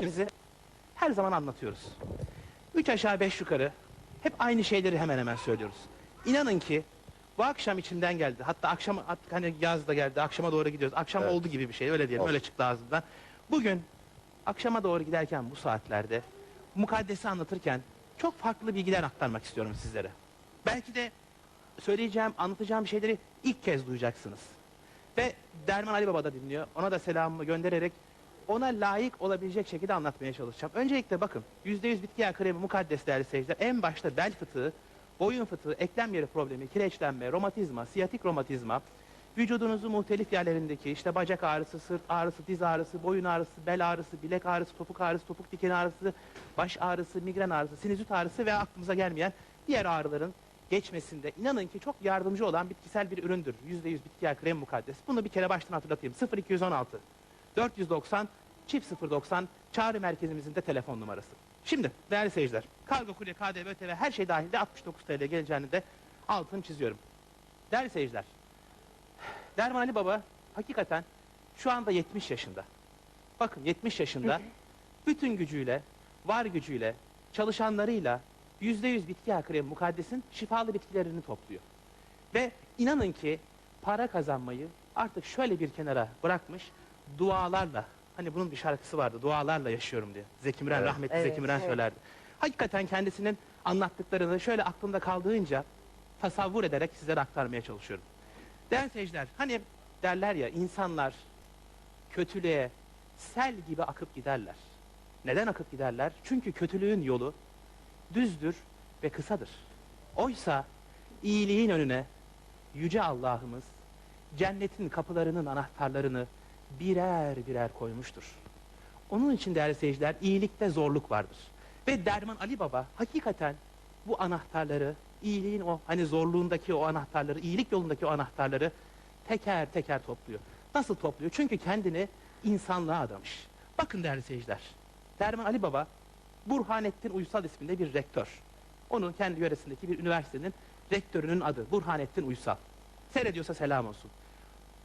Bizi her zaman anlatıyoruz. Üç aşağı beş yukarı hep aynı şeyleri hemen hemen söylüyoruz. İnanın ki bu akşam içimden geldi. Hatta akşam hani yaz da geldi. Akşama doğru gidiyoruz. Akşam Evet. oldu gibi bir şey. Öyle diyelim. Olsun. Öyle çıktı ağzımdan. Bugün akşama doğru giderken bu saatlerde mukaddesi anlatırken çok farklı bilgiler aktarmak istiyorum sizlere. Belki de söyleyeceğim, anlatacağım şeyleri ilk kez duyacaksınız. Ve Derman Ali Baba da dinliyor. Ona da selamımı göndererek ona layık olabilecek şekilde anlatmaya çalışacağım. Öncelikle bakın %100 bitki yağı kremi mukaddes değerli seyirciler. En başta bel fıtığı, boyun fıtığı, eklem yeri problemi, kireçlenme, romatizma, siyatik romatizma, vücudunuzun muhtelif yerlerindeki işte bacak ağrısı, sırt ağrısı, diz ağrısı, boyun ağrısı, bel ağrısı, bilek ağrısı, topuk ağrısı, topuk dikeni ağrısı, baş ağrısı, migren ağrısı, sinüzit ağrısı ve aklımıza gelmeyen diğer ağrıların geçmesinde inanın ki çok yardımcı olan bitkisel bir üründür. %100 bitki yağı krem mukaddes. Bunu bir kere baştan hatırlatayım. 0216 490 çift 090 çağrı merkezimizin de telefon numarası. Şimdi değerli seyirciler, kargo, kurye, KDV, ÖTV her şey dahilde 69 TL geleceğini de altını çiziyorum. Değerli seyirciler, Derman Ali Baba hakikaten şu anda 70 yaşında. Bakın 70 yaşında bütün gücüyle, var gücüyle, çalışanlarıyla %100 bitki yağı mukaddesin şifalı bitkilerini topluyor. Ve inanın ki para kazanmayı artık şöyle bir kenara bırakmış dualarla. Hani bunun bir şarkısı vardı. Dualarla yaşıyorum diye. Zeki Müren, Evet. rahmetli Evet, Zeki Müren evet. söylerdi. Hakikaten kendisinin anlattıklarını şöyle aklımda kaldığınca tasavvur ederek sizlere aktarmaya çalışıyorum. Değerli seyirciler, hani derler ya insanlar kötülüğe sel gibi akıp giderler. Neden akıp giderler? Çünkü kötülüğün yolu düzdür ve kısadır. Oysa iyiliğin önüne yüce Allah'ımız cennetin kapılarının anahtarlarını birer birer koymuştur. Onun için değerli seyirciler iyilikte zorluk vardır. Ve Derman Ali Baba hakikaten bu anahtarları, iyiliğin o hani zorluğundaki o anahtarları, iyilik yolundaki o anahtarları teker teker topluyor. Nasıl topluyor? Çünkü kendini insanlığa adamış. Bakın değerli seyirciler. Derman Ali Baba Burhanettin Uysal isminde bir rektör. Onun kendi yöresindeki bir üniversitenin rektörünün adı Burhanettin Uysal. Seyrediyorsa selam olsun.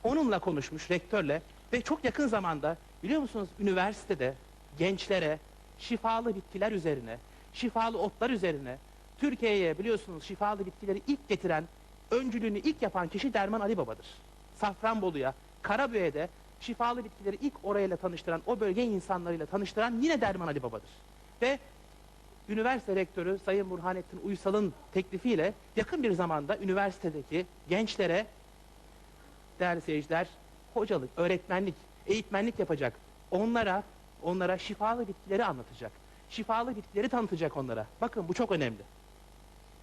Onunla konuşmuş rektörle ve çok yakın zamanda biliyor musunuz üniversitede gençlere şifalı bitkiler üzerine, şifalı otlar üzerine Türkiye'ye biliyorsunuz şifalı bitkileri ilk getiren, öncülüğünü ilk yapan kişi Derman Ali Baba'dır. Safranbolu'ya, Karabüye'de şifalı bitkileri ilk orayla tanıştıran, o bölge insanlarıyla tanıştıran yine Derman Ali Baba'dır. Ve üniversite rektörü Sayın Burhanettin Uysal'ın teklifiyle yakın bir zamanda üniversitedeki gençlere değerli seyirciler hocalık, öğretmenlik, eğitmenlik yapacak. Onlara onlara şifalı bitkileri anlatacak. Şifalı bitkileri tanıtacak onlara. Bakın bu çok önemli.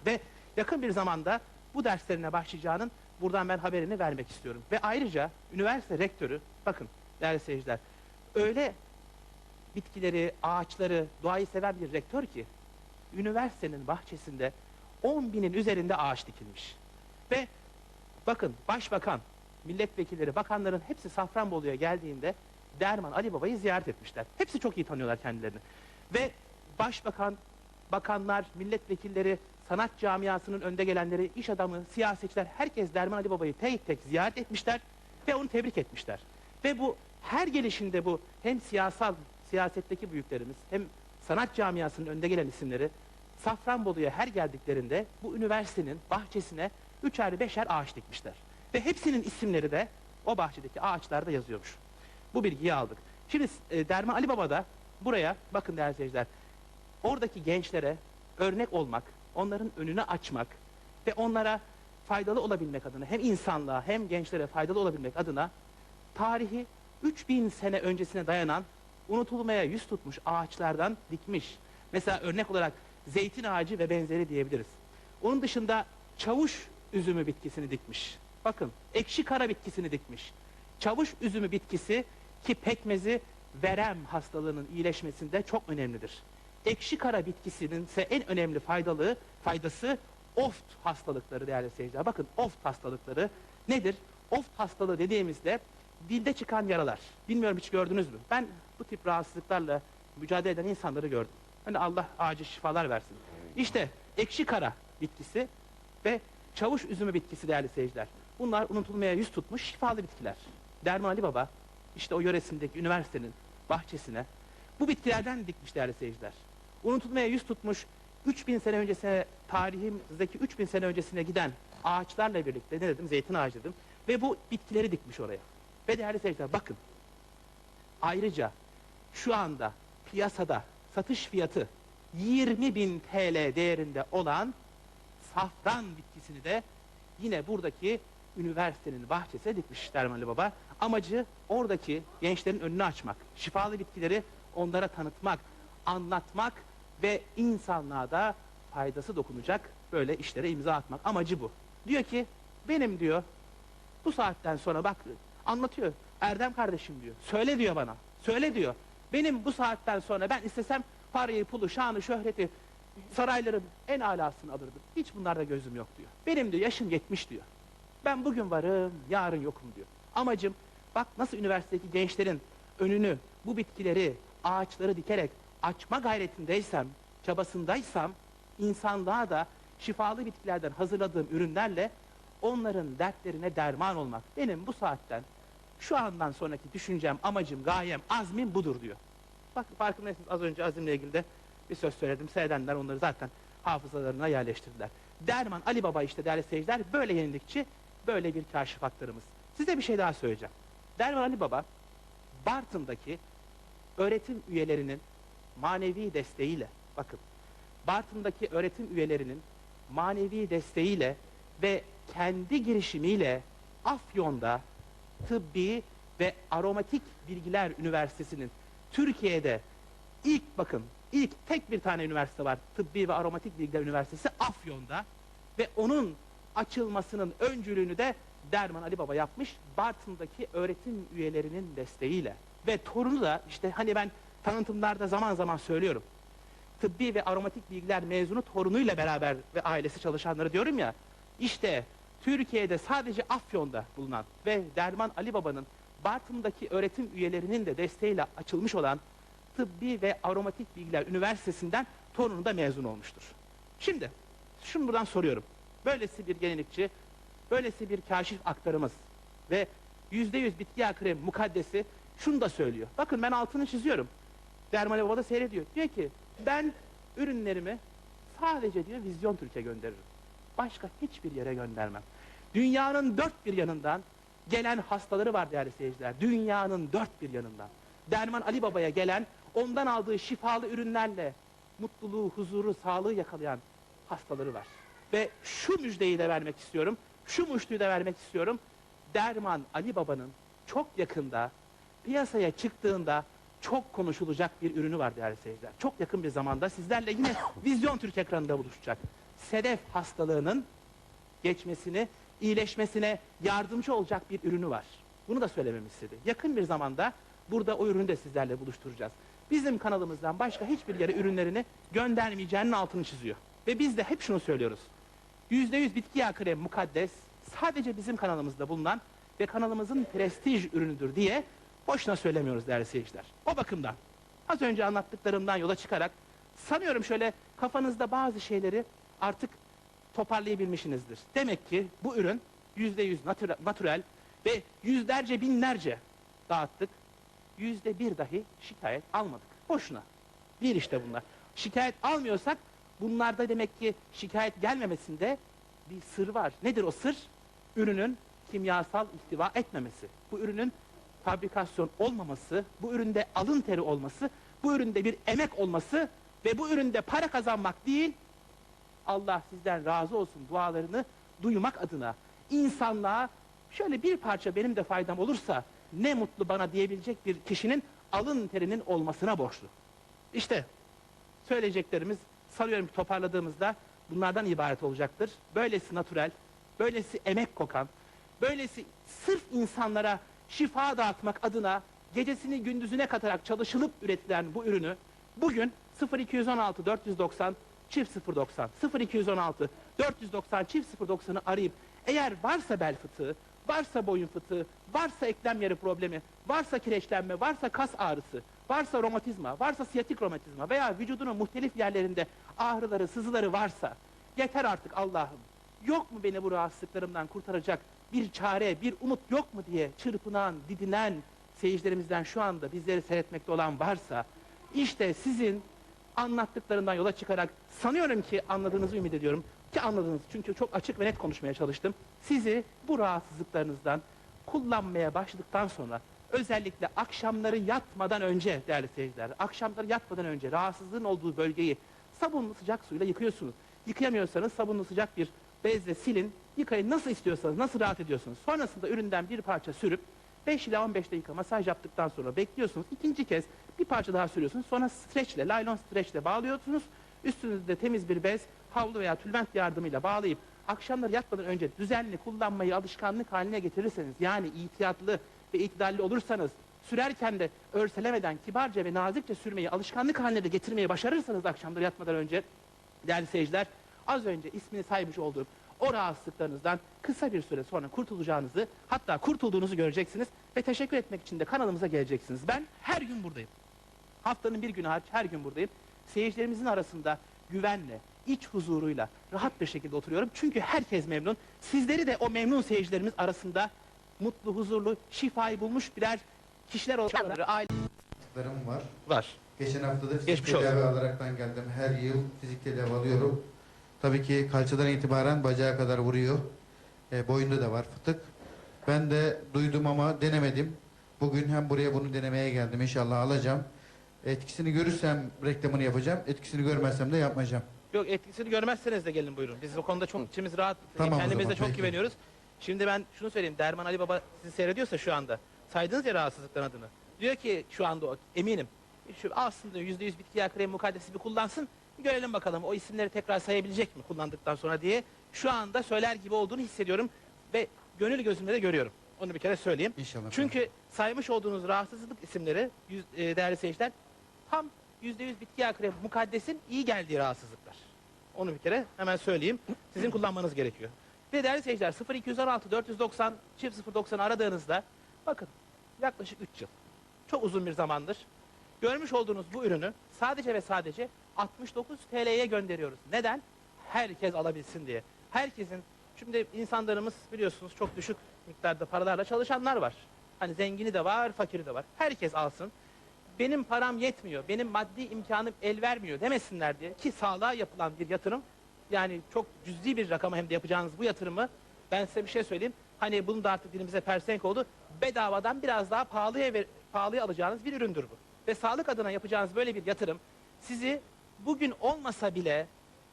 Ve yakın bir zamanda bu derslerine başlayacağının buradan ben haberini vermek istiyorum. Ve ayrıca üniversite rektörü bakın değerli seyirciler öyle bitkileri, ağaçları, doğayı seven bir rektör ki üniversitenin bahçesinde 10 binin üzerinde ağaç dikilmiş. Ve bakın başbakan, milletvekilleri, bakanların hepsi Safranbolu'ya geldiğinde Derman Ali Baba'yı ziyaret etmişler. Hepsi çok iyi tanıyorlar kendilerini. Ve başbakan, bakanlar, milletvekilleri, sanat camiasının önde gelenleri, iş adamı, siyasetçiler herkes Derman Ali Baba'yı tek tek ziyaret etmişler ve onu tebrik etmişler. Ve bu her gelişinde bu hem siyasal siyasetteki büyüklerimiz hem sanat camiasının önde gelen isimleri Safranbolu'ya her geldiklerinde bu üniversitenin bahçesine üçer beşer ağaç dikmişler. Ve hepsinin isimleri de o bahçedeki ağaçlarda yazıyormuş. Bu bilgiyi aldık. Şimdi e, Derman Ali Baba da buraya bakın değerli seyirciler oradaki gençlere örnek olmak, onların önünü açmak ve onlara faydalı olabilmek adına hem insanlığa hem gençlere faydalı olabilmek adına tarihi 3000 sene öncesine dayanan unutulmaya yüz tutmuş ağaçlardan dikmiş. Mesela örnek olarak zeytin ağacı ve benzeri diyebiliriz. Onun dışında çavuş üzümü bitkisini dikmiş. Bakın ekşi kara bitkisini dikmiş. Çavuş üzümü bitkisi ki pekmezi verem hastalığının iyileşmesinde çok önemlidir. Ekşi kara bitkisinin ise en önemli faydalığı, faydası oft hastalıkları değerli seyirciler. Bakın oft hastalıkları nedir? Oft hastalığı dediğimizde dilde çıkan yaralar. Bilmiyorum hiç gördünüz mü? Ben bu tip rahatsızlıklarla mücadele eden insanları gördüm. Hani Allah acil şifalar versin. İşte ekşi kara bitkisi ve çavuş üzümü bitkisi değerli seyirciler. Bunlar unutulmaya yüz tutmuş şifalı bitkiler. Derman Ali Baba işte o yöresindeki üniversitenin bahçesine Bu bitkilerden dikmiş değerli seyirciler. Unutulmaya yüz tutmuş 3000 sene öncesine tarihimizdeki 3000 sene öncesine giden ağaçlarla birlikte ne dedim zeytin ağacı dedim ve bu bitkileri dikmiş oraya. Ve değerli seyirciler bakın ayrıca şu anda piyasada satış fiyatı 20 bin TL değerinde olan safran bitkisini de yine buradaki üniversitenin bahçesine dikmiş Derman Ali Baba. Amacı oradaki gençlerin önünü açmak, şifalı bitkileri onlara tanıtmak, anlatmak ve insanlığa da faydası dokunacak böyle işlere imza atmak. Amacı bu. Diyor ki benim diyor bu saatten sonra bak anlatıyor. Erdem kardeşim diyor. Söyle diyor bana. Söyle diyor. Benim bu saatten sonra ben istesem parayı, pulu, şanı, şöhreti, sarayların en alasını alırdım. Hiç bunlarda gözüm yok diyor. Benim diyor yaşım 70 diyor. Ben bugün varım, yarın yokum diyor. Amacım bak nasıl üniversitedeki gençlerin önünü, bu bitkileri, ağaçları dikerek açma gayretindeysem, çabasındaysam insanlığa da şifalı bitkilerden hazırladığım ürünlerle onların dertlerine derman olmak. Benim bu saatten şu andan sonraki düşüncem, amacım, gayem, azmim budur diyor. Bak farkındaysanız az önce azimle ilgili de bir söz söyledim. Seyredenler onları zaten hafızalarına yerleştirdiler. Derman Ali Baba işte değerli seyirciler böyle yenilikçi, böyle bir kaşif aktarımız. Size bir şey daha söyleyeceğim. Derman Ali Baba Bartın'daki öğretim üyelerinin manevi desteğiyle bakın Bartın'daki öğretim üyelerinin manevi desteğiyle ve kendi girişimiyle Afyon'da tıbbi ve aromatik bilgiler üniversitesinin Türkiye'de ilk bakın ilk tek bir tane üniversite var tıbbi ve aromatik bilgiler üniversitesi Afyon'da ve onun açılmasının öncülüğünü de Derman Ali Baba yapmış Bartın'daki öğretim üyelerinin desteğiyle ve torunu da işte hani ben tanıtımlarda zaman zaman söylüyorum tıbbi ve aromatik bilgiler mezunu torunuyla beraber ve ailesi çalışanları diyorum ya işte Türkiye'de sadece Afyon'da bulunan ve Derman Ali Baba'nın Bartın'daki öğretim üyelerinin de desteğiyle açılmış olan Tıbbi ve Aromatik Bilgiler Üniversitesi'nden torunu da mezun olmuştur. Şimdi şunu buradan soruyorum. Böylesi bir yenilikçi, böylesi bir kaşif aktarımız ve yüzde yüz bitki yağı kremi mukaddesi şunu da söylüyor. Bakın ben altını çiziyorum. Derman Ali Baba da seyrediyor. Diyor ki ben ürünlerimi sadece diyor Vizyon Türkiye gönderirim. Başka hiçbir yere göndermem. Dünyanın dört bir yanından gelen hastaları var değerli seyirciler. Dünyanın dört bir yanından. Derman Ali Baba'ya gelen, ondan aldığı şifalı ürünlerle mutluluğu, huzuru, sağlığı yakalayan hastaları var. Ve şu müjdeyi de vermek istiyorum, şu müjdeyi de vermek istiyorum. Derman Ali Baba'nın çok yakında piyasaya çıktığında çok konuşulacak bir ürünü var değerli seyirciler. Çok yakın bir zamanda sizlerle yine Vizyon Türk ekranında buluşacak. Sedef hastalığının geçmesini, iyileşmesine yardımcı olacak bir ürünü var. Bunu da söylememi istedi. Yakın bir zamanda burada o ürünü de sizlerle buluşturacağız. Bizim kanalımızdan başka hiçbir yere ürünlerini göndermeyeceğinin altını çiziyor. Ve biz de hep şunu söylüyoruz. %100 bitki yağı kremi mukaddes sadece bizim kanalımızda bulunan ve kanalımızın prestij ürünüdür diye boşuna söylemiyoruz değerli seyirciler. O bakımdan az önce anlattıklarımdan yola çıkarak sanıyorum şöyle kafanızda bazı şeyleri artık toparlayabilmişsinizdir. Demek ki bu ürün yüzde yüz natürel, ve yüzlerce binlerce dağıttık. Yüzde bir dahi şikayet almadık. Boşuna. Bir işte bunlar. Şikayet almıyorsak bunlarda demek ki şikayet gelmemesinde bir sır var. Nedir o sır? Ürünün kimyasal ihtiva etmemesi. Bu ürünün fabrikasyon olmaması, bu üründe alın teri olması, bu üründe bir emek olması ve bu üründe para kazanmak değil, Allah sizden razı olsun dualarını duymak adına insanlığa şöyle bir parça benim de faydam olursa ne mutlu bana diyebilecek bir kişinin alın terinin olmasına borçlu. İşte söyleyeceklerimiz sanıyorum ki toparladığımızda bunlardan ibaret olacaktır. Böylesi natürel, böylesi emek kokan, böylesi sırf insanlara şifa dağıtmak adına gecesini gündüzüne katarak çalışılıp üretilen bu ürünü bugün 0216 490 çift 090 0216 490 çift 090'ı arayıp eğer varsa bel fıtığı, varsa boyun fıtığı, varsa eklem yeri problemi, varsa kireçlenme, varsa kas ağrısı, varsa romatizma, varsa siyatik romatizma veya vücudunun muhtelif yerlerinde ağrıları, sızıları varsa yeter artık Allah'ım. Yok mu beni bu rahatsızlıklarımdan kurtaracak bir çare, bir umut yok mu diye çırpınan, didinen seyircilerimizden şu anda bizleri seyretmekte olan varsa İşte sizin anlattıklarından yola çıkarak sanıyorum ki anladığınızı ümit ediyorum. Ki anladınız çünkü çok açık ve net konuşmaya çalıştım. Sizi bu rahatsızlıklarınızdan kullanmaya başladıktan sonra özellikle akşamları yatmadan önce değerli seyirciler, akşamları yatmadan önce rahatsızlığın olduğu bölgeyi sabunlu sıcak suyla yıkıyorsunuz. Yıkayamıyorsanız sabunlu sıcak bir bezle silin, yıkayın nasıl istiyorsanız, nasıl rahat ediyorsunuz. Sonrasında üründen bir parça sürüp 5 ila 15 dakika masaj yaptıktan sonra bekliyorsunuz. İkinci kez bir parça daha sürüyorsunuz. Sonra streçle, laylon streçle bağlıyorsunuz. Üstünüzde temiz bir bez, havlu veya tülbent yardımıyla bağlayıp akşamları yatmadan önce düzenli kullanmayı alışkanlık haline getirirseniz yani ihtiyatlı ve itidalli olursanız sürerken de örselemeden kibarca ve nazikçe sürmeyi alışkanlık haline de getirmeyi başarırsanız akşamları yatmadan önce değerli seyirciler az önce ismini saymış olduğum o rahatsızlıklarınızdan kısa bir süre sonra kurtulacağınızı hatta kurtulduğunuzu göreceksiniz ve teşekkür etmek için de kanalımıza geleceksiniz. Ben her gün buradayım. Haftanın bir günü hariç her gün buradayım. Seyircilerimizin arasında güvenle, iç huzuruyla rahat bir şekilde oturuyorum. Çünkü herkes memnun. Sizleri de o memnun seyircilerimiz arasında mutlu, huzurlu, şifayı bulmuş birer kişiler olarak aile var. var. Geçen hafta da fizik Geçmiş tedavi olsun. alaraktan geldim. Her yıl fizik tedavi alıyorum. Tabii ki kalçadan itibaren bacağa kadar vuruyor. E, boyunda da var fıtık. Ben de duydum ama denemedim. Bugün hem buraya bunu denemeye geldim. İnşallah alacağım. Etkisini görürsem reklamını yapacağım. Etkisini görmezsem de yapmayacağım. Yok etkisini görmezseniz de gelin buyurun. Biz o konuda çok içimiz rahat. Tamam Kendimize çok peki. güveniyoruz. Şimdi ben şunu söyleyeyim. Derman Ali Baba sizi seyrediyorsa şu anda. Saydınız ya rahatsızlıkların adını. Diyor ki şu anda o eminim. Şu aslında yüzde yüz bitki yağı kremi mukaddesi bir kullansın. Görelim bakalım o isimleri tekrar sayabilecek mi kullandıktan sonra diye. Şu anda söyler gibi olduğunu hissediyorum. Ve gönül gözümle de görüyorum. Onu bir kere söyleyeyim. İnşallah. Çünkü saymış olduğunuz rahatsızlık isimleri yüz, e, değerli seyirciler tam yüzde yüz bitki yağı kremi mukaddesin iyi geldiği rahatsızlıklar. Onu bir kere hemen söyleyeyim. Sizin kullanmanız gerekiyor. Ve değerli seyirciler 0216 490 çift 090 aradığınızda bakın yaklaşık 3 yıl. Çok uzun bir zamandır. Görmüş olduğunuz bu ürünü sadece ve sadece 69 TL'ye gönderiyoruz. Neden? Herkes alabilsin diye. Herkesin şimdi insanlarımız biliyorsunuz çok düşük miktarda paralarla çalışanlar var. Hani zengini de var, fakiri de var. Herkes alsın. Benim param yetmiyor, benim maddi imkanım el vermiyor demesinler diye ki sağlığa yapılan bir yatırım yani çok cüzi bir rakama hem de yapacağınız bu yatırımı ben size bir şey söyleyeyim. Hani bunun da artık dilimize persenk oldu. Bedavadan biraz daha pahalıya ver, pahalıya alacağınız bir üründür bu. Ve sağlık adına yapacağınız böyle bir yatırım sizi bugün olmasa bile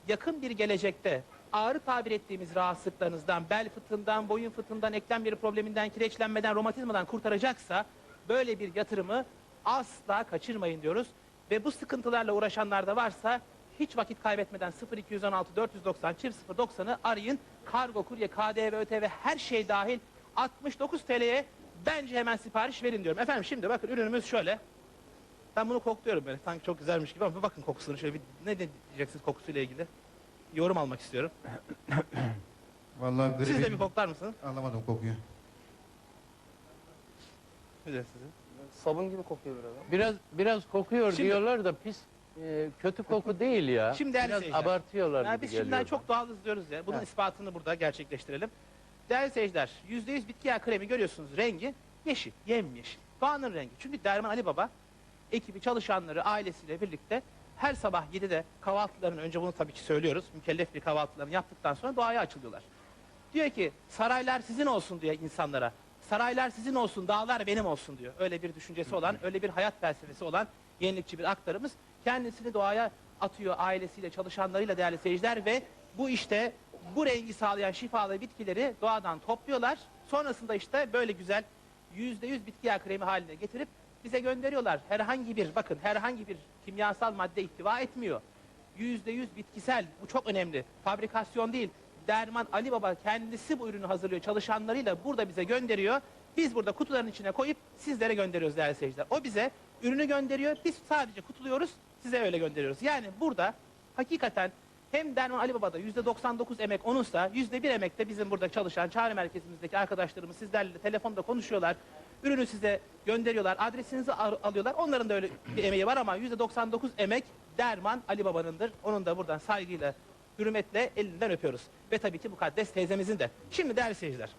yakın bir gelecekte ağrı tabir ettiğimiz rahatsızlıklarınızdan, bel fıtığından, boyun fıtığından, eklem yeri probleminden, kireçlenmeden, romatizmadan kurtaracaksa böyle bir yatırımı asla kaçırmayın diyoruz. Ve bu sıkıntılarla uğraşanlar da varsa hiç vakit kaybetmeden 0216 490 çift 090'ı arayın. Kargo, kurye, KDV, ÖTV her şey dahil 69 TL'ye bence hemen sipariş verin diyorum. Efendim şimdi bakın ürünümüz şöyle. Ben bunu kokluyorum böyle sanki çok güzelmiş gibi ama bir bakın kokusunu şöyle bir ne diyeceksiniz kokusuyla ilgili? Yorum almak istiyorum. Vallahi Siz de bir koklar mısınız? Anlamadım kokuyu. De sizin. Sabun gibi kokuyor biraz. Biraz biraz kokuyor Şimdi- diyorlar da pis e, kötü koku değil ya. Şimdi biraz seyirciler, abartıyorlar Ya gibi biz geliyor. şimdiden çok doğal izliyoruz ya. Bunun Evet. ispatını burada gerçekleştirelim. Değerli seyirciler, %100 bitki yağı kremi görüyorsunuz. Rengi yeşil, yemyeşil. Doğanın rengi. Çünkü Derman Ali Baba ekibi, çalışanları, ailesiyle birlikte her sabah 7'de kahvaltılarını, önce bunu tabii ki söylüyoruz. Mükellef bir kahvaltılarını yaptıktan sonra doğaya açılıyorlar. Diyor ki saraylar sizin olsun diyor insanlara. Saraylar sizin olsun, dağlar benim olsun diyor. Öyle bir düşüncesi olan, öyle bir hayat felsefesi olan yenilikçi bir aktarımız. Kendisini doğaya atıyor ailesiyle, çalışanlarıyla değerli seyirciler ve bu işte bu rengi sağlayan şifalı bitkileri doğadan topluyorlar. Sonrasında işte böyle güzel yüzde yüz bitki yağı kremi haline getirip bize gönderiyorlar. Herhangi bir, bakın herhangi bir kimyasal madde ihtiva etmiyor. Yüzde yüz bitkisel, bu çok önemli. Fabrikasyon değil. Derman Ali Baba kendisi bu ürünü hazırlıyor. Çalışanlarıyla burada bize gönderiyor. Biz burada kutuların içine koyup sizlere gönderiyoruz değerli seyirciler. O bize ürünü gönderiyor. Biz sadece kutuluyoruz. Size öyle gönderiyoruz. Yani burada hakikaten hem Derman Ali Baba'da yüzde 99 emek onunsa yüzde bir emek de bizim burada çalışan çağrı merkezimizdeki arkadaşlarımız sizlerle telefonda konuşuyorlar. Ürünü size gönderiyorlar. Adresinizi al- alıyorlar. Onların da öyle bir emeği var ama yüzde 99 emek Derman Ali Baba'nındır. Onun da buradan saygıyla, hürmetle elinden öpüyoruz. Ve tabii ki mukaddes teyzemizin de. Şimdi değerli seyirciler.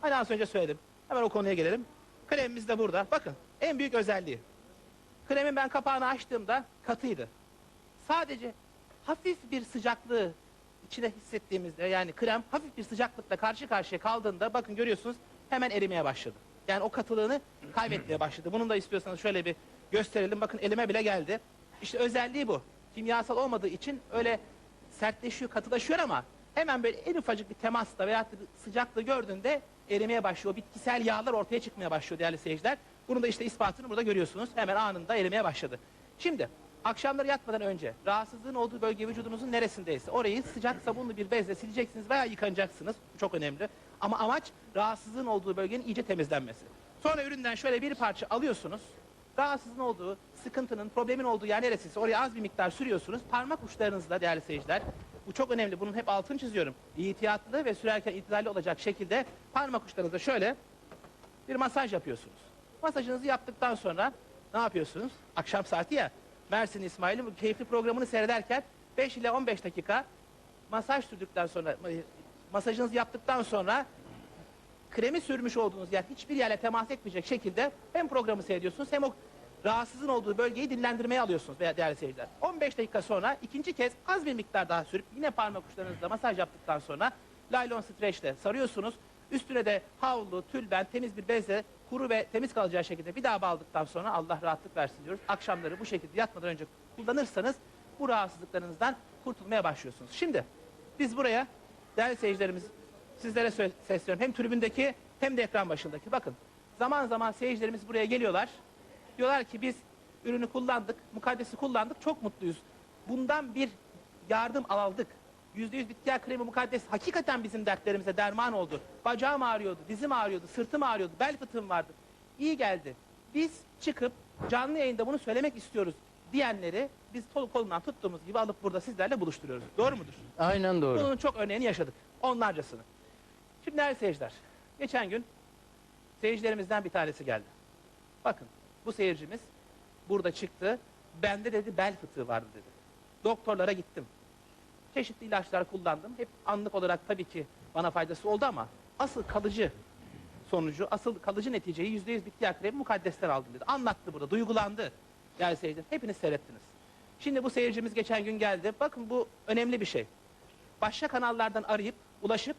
Hani az önce söyledim. Hemen o konuya gelelim. Kremimiz de burada. Bakın en büyük özelliği. Kremin ben kapağını açtığımda katıydı. Sadece hafif bir sıcaklığı içine hissettiğimizde yani krem hafif bir sıcaklıkla karşı karşıya kaldığında bakın görüyorsunuz hemen erimeye başladı. Yani o katılığını kaybetmeye başladı. Bunun da istiyorsanız şöyle bir gösterelim. Bakın elime bile geldi. İşte özelliği bu. Kimyasal olmadığı için öyle sertleşiyor, katılaşıyor ama hemen böyle en ufacık bir temasta veya sıcaklığı gördüğünde erimeye başlıyor. O bitkisel yağlar ortaya çıkmaya başlıyor değerli seyirciler. Bunun da işte ispatını burada görüyorsunuz. Hemen anında erimeye başladı. Şimdi akşamları yatmadan önce rahatsızlığın olduğu bölge vücudunuzun neresindeyse orayı sıcak sabunlu bir bezle sileceksiniz veya yıkanacaksınız. Çok önemli. Ama amaç rahatsızlığın olduğu bölgenin iyice temizlenmesi. Sonra üründen şöyle bir parça alıyorsunuz. Rahatsızlığın olduğu, sıkıntının, problemin olduğu yer neresiyse oraya az bir miktar sürüyorsunuz. Parmak uçlarınızla değerli seyirciler. Bu çok önemli. Bunun hep altını çiziyorum. İhtiyatlı ve sürerken itidalli olacak şekilde parmak uçlarınızla şöyle bir masaj yapıyorsunuz. Masajınızı yaptıktan sonra ne yapıyorsunuz? Akşam saati ya. Mersin İsmail'in keyifli programını seyrederken 5 ile 15 dakika masaj sürdükten sonra masajınızı yaptıktan sonra kremi sürmüş olduğunuz yer hiçbir yerle temas etmeyecek şekilde hem programı seyrediyorsunuz hem o rahatsızın olduğu bölgeyi dinlendirmeye alıyorsunuz veya değerli seyirciler. 15 dakika sonra ikinci kez az bir miktar daha sürüp yine parmak uçlarınızla masaj yaptıktan sonra laylon streçle sarıyorsunuz. Üstüne de havlu, tülben, temiz bir bezle kuru ve temiz kalacağı şekilde bir daha bağladıktan sonra Allah rahatlık versin diyoruz. Akşamları bu şekilde yatmadan önce kullanırsanız bu rahatsızlıklarınızdan kurtulmaya başlıyorsunuz. Şimdi biz buraya değerli seyircilerimiz sizlere sesleniyorum. Hem tribündeki hem de ekran başındaki. Bakın zaman zaman seyircilerimiz buraya geliyorlar. Diyorlar ki biz ürünü kullandık, mukaddesi kullandık, çok mutluyuz. Bundan bir yardım aldık. Yüzde yüz bitki yağı kremi mukaddes hakikaten bizim dertlerimize derman oldu. Bacağım ağrıyordu, dizim ağrıyordu, sırtım ağrıyordu, bel fıtığım vardı. İyi geldi. Biz çıkıp canlı yayında bunu söylemek istiyoruz diyenleri biz kol kolundan tuttuğumuz gibi alıp burada sizlerle buluşturuyoruz. Doğru mudur? Aynen doğru. Bunun çok örneğini yaşadık. Onlarcasını. Şimdi değerli seyirciler. Geçen gün seyircilerimizden bir tanesi geldi. Bakın bu seyircimiz burada çıktı. Bende dedi bel fıtığı vardı dedi. Doktorlara gittim. Çeşitli ilaçlar kullandım. Hep anlık olarak tabii ki bana faydası oldu ama asıl kalıcı sonucu, asıl kalıcı neticeyi yüzde yüz bitki kremi mukaddesten aldım dedi. Anlattı burada, duygulandı. Değerli seyirciler, hepiniz seyrettiniz. Şimdi bu seyircimiz geçen gün geldi. Bakın bu önemli bir şey başka kanallardan arayıp ulaşıp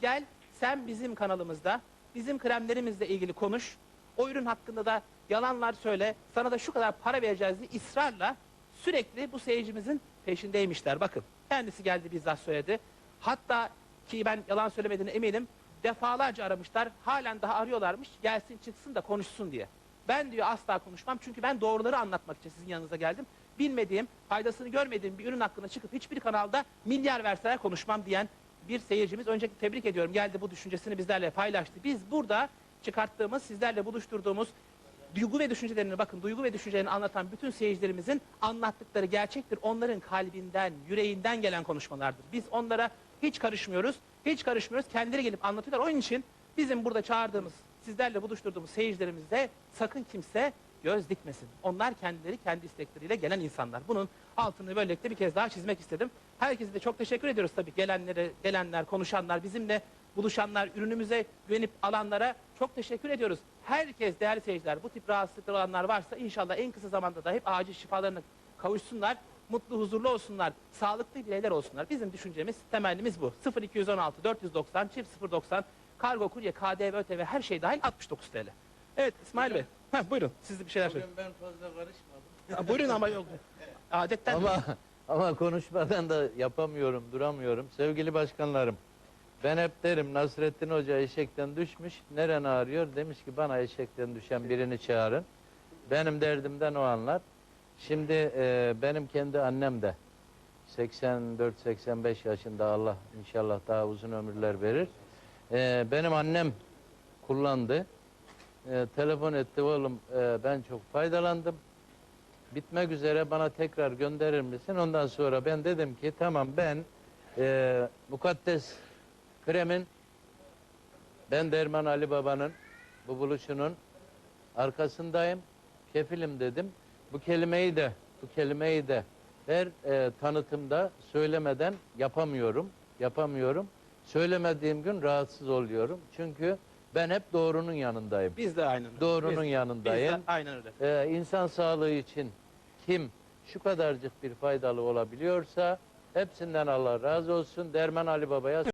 gel sen bizim kanalımızda bizim kremlerimizle ilgili konuş. O ürün hakkında da yalanlar söyle. Sana da şu kadar para vereceğiz diye ısrarla sürekli bu seyircimizin peşindeymişler. Bakın kendisi geldi bizzat söyledi. Hatta ki ben yalan söylemediğine eminim defalarca aramışlar. Halen daha arıyorlarmış. Gelsin çıksın da konuşsun diye. Ben diyor asla konuşmam çünkü ben doğruları anlatmak için sizin yanınıza geldim. Bilmediğim, faydasını görmediğim bir ürün hakkında çıkıp hiçbir kanalda milyar verseler konuşmam diyen bir seyircimiz. Öncelikle tebrik ediyorum. Geldi bu düşüncesini bizlerle paylaştı. Biz burada çıkarttığımız, sizlerle buluşturduğumuz duygu ve düşüncelerini bakın duygu ve düşüncelerini anlatan bütün seyircilerimizin anlattıkları gerçektir. Onların kalbinden, yüreğinden gelen konuşmalardır. Biz onlara hiç karışmıyoruz. Hiç karışmıyoruz. Kendileri gelip anlatıyorlar. Onun için bizim burada çağırdığımız, sizlerle buluşturduğumuz seyircilerimizde sakın kimse göz dikmesin. Onlar kendileri kendi istekleriyle gelen insanlar. Bunun altını böylelikle bir kez daha çizmek istedim. Herkese de çok teşekkür ediyoruz tabii gelenlere, gelenler, konuşanlar, bizimle buluşanlar, ürünümüze güvenip alanlara çok teşekkür ediyoruz. Herkes değerli seyirciler bu tip rahatsızlıkları olanlar varsa inşallah en kısa zamanda da hep acil şifalarına kavuşsunlar. Mutlu, huzurlu olsunlar. Sağlıklı bireyler olsunlar. Bizim düşüncemiz, temennimiz bu. 0216 490 çift 090 kargo, kurye, KDV, ÖTV her şey dahil 69 TL. Evet İsmail Bey. Heh, buyurun. Siz de bir şeyler söyleyin. ben fazla karışmadım. Ha, buyurun ama yok. Adetten Ama ama konuşmadan da yapamıyorum, duramıyorum. Sevgili başkanlarım, ben hep derim Nasrettin Hoca eşekten düşmüş. Neren ağrıyor? Demiş ki bana eşekten düşen birini çağırın. Benim derdimden o anlar. Şimdi e, benim kendi annem de 84-85 yaşında Allah inşallah daha uzun ömürler verir. E, benim annem kullandı. E, telefon etti oğlum e, ben çok faydalandım bitmek üzere bana tekrar gönderir misin? Ondan sonra ben dedim ki tamam ben e, mukaddes kremin ben Derman Ali Baba'nın bu buluşunun arkasındayım. Kefilim dedim. Bu kelimeyi de bu kelimeyi de her e, tanıtımda söylemeden yapamıyorum. Yapamıyorum. Söylemediğim gün rahatsız oluyorum. Çünkü Ben hep doğrunun yanındayım. Biz de aynen öyle. Doğrunun Biz- yanındayım. Biz de aynen öyle. Ee, insan sağlığı için kim şu kadarcık bir faydalı olabiliyorsa hepsinden Allah razı olsun. Derman Ali Baba'ya